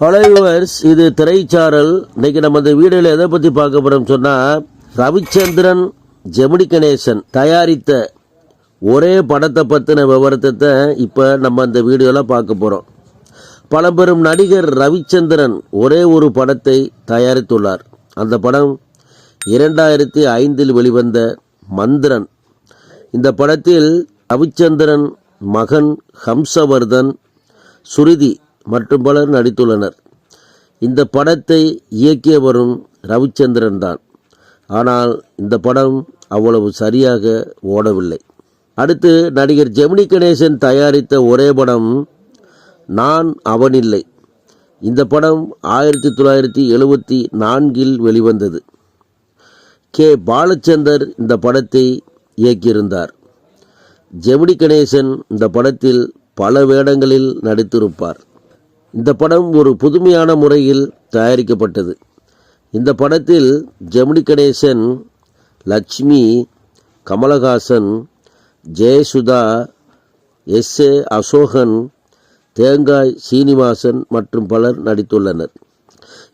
ஹலோவர்ஸ் இது திரைச்சாரல். இன்னைக்கு நம்ம இந்த வீடியோவில் எதை பற்றி பார்க்க போகிறோம் சொன்னால் ரவிச்சந்திரன் ஜெமினி கணேசன் தயாரித்த ஒரே படத்தை பற்றின விவரத்தை இப்போ நம்ம இந்த வீடியோவில் பார்க்க போகிறோம் பழம்பெரும் நடிகர் ரவிச்சந்திரன் ஒரே ஒரு படத்தை தயாரித்துள்ளார். அந்த படம் இரண்டாயிரத்தி ஐந்தில் வெளிவந்த மந்திரன். இந்த படத்தில் ரவிச்சந்திரன் மகன் ஹம்சவர்தன் சுருதி மற்றும் பலர் நடித்துள்ளனர். இந்த படத்தை இயக்கியவரும் ரவிச்சந்திரன் தான். ஆனால் இந்த படம் அவ்வளவு சரியாக ஓடவில்லை. அடுத்து நடிகர் ஜெமினி கணேசன் தயாரித்த ஒரே படம் நான் அவனில்லை இந்த படம் ஆயிரத்தி தொள்ளாயிரத்தி எழுபத்தி நான்கில் வெளிவந்தது. கே. பாலச்சந்தர் இந்த படத்தை இயக்கியிருந்தார். ஜெமினி கணேசன் இந்த படத்தில் பல வேடங்களில் நடித்திருப்பார். இந்த படம் ஒரு புதுமையான முறையில் தயாரிக்கப்பட்டது. இந்த படத்தில் ஜெமினி கணேசன் லட்சுமி கமலஹாசன் ஜெயசுதா எஸ். ஏ. அசோகன் தேங்காய் சீனிவாசன் மற்றும் பலர் நடித்துள்ளனர்.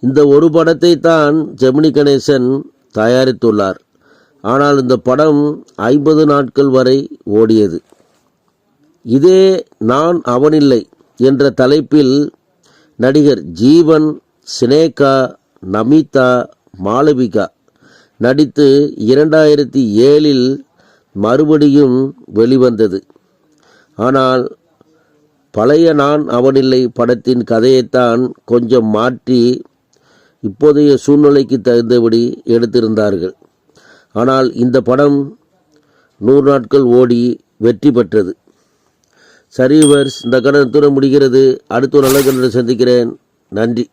இந்த ஒரு படத்தை தான் ஜெமினி கணேசன் தயாரித்துள்ளார். ஆனால் இந்த படம் ஐம்பது நாட்கள் வரை ஓடியது. இதே நான் அவனில்லை என்ற தலைப்பில் நடிகர் ஜீவன் சினேகா நமிதா மாளவிகா. நடித்து இரண்டாயிரத்தி ஏழில் மறுபடியும் வெளிவந்தது. ஆனால் பழைய நான் அவனில்லை படத்தின் கதையைத்தான் கொஞ்சம் மாற்றி இப்போதைய சூழ்நிலைக்கு தகுந்தபடி எடுத்திருந்தார்கள். ஆனால் இந்த படம் நூறு நாட்கள் ஓடி வெற்றி பெற்றது. சரி வர்ஸ் இந்த கடன் தூரம் முடிகிறது. அடுத்த ஒரு நல்ல கடன் சந்திக்கிறேன். நன்றி.